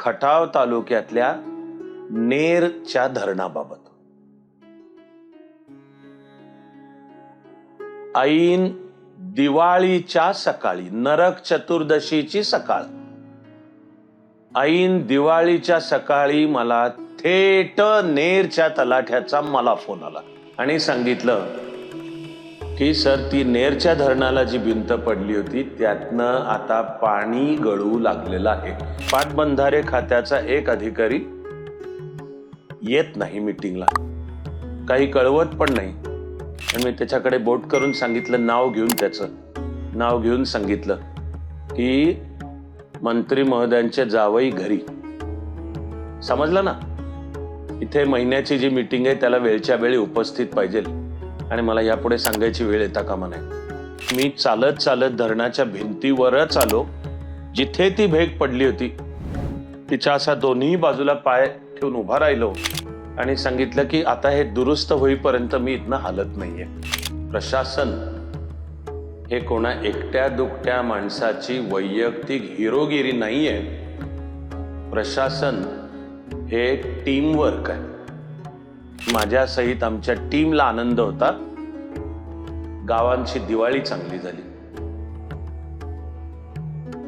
खटाव तालुक्यातल्या नेरच्या धरणाबाबत. ऐन दिवाळीच्या सकाळी नरक चतुर्दशीची सकाळ. ऐन दिवाळीच्या सकाळी मला थेट नेरच्या तलाठ्याचा मला फोन आला आणि सांगितलं की सर ती नेरच्या धरणाला जी भिंत पडली होती त्यातनं आता पाणी गळू लागलेलं आहे. पाटबंधारे खात्याचा एक अधिकारी येत नाही मिटिंगला. काही कळवत पण नाही. आणि मी त्याच्याकडे बोट करून सांगितलं नाव घेऊन त्याचं. नाव घेऊन सांगितलं की मंत्री महोदयांच्या जावई घरी. समजलं ना? इथे महिन्याची जी मीटिंग आहे त्याला वेळच्या वेळी उपस्थित पाहिजे. आणि मला यापुढे सांगायची वेळ येता कामा नाही मी चालत चालत धरणाच्या भिंतीवरच आलो. जिथे ती भेग पडली होती तिच्या असा दोन्ही बाजूला पाय ठेवून उभा राहिलो आणि सांगितलं की आता हे दुरुस्त होईपर्यंत मी इथनं हालत नाहीये. प्रशासन हे कोणा एकट्या दुकट्या माणसाची वैयक्तिक हिरोगिरी नाहीये. प्रशासन हे टीमवर्क आहे. माझ्यासहित आमच्या टीमला आनंद होता. गावांची दिवाळी चांगली झाली.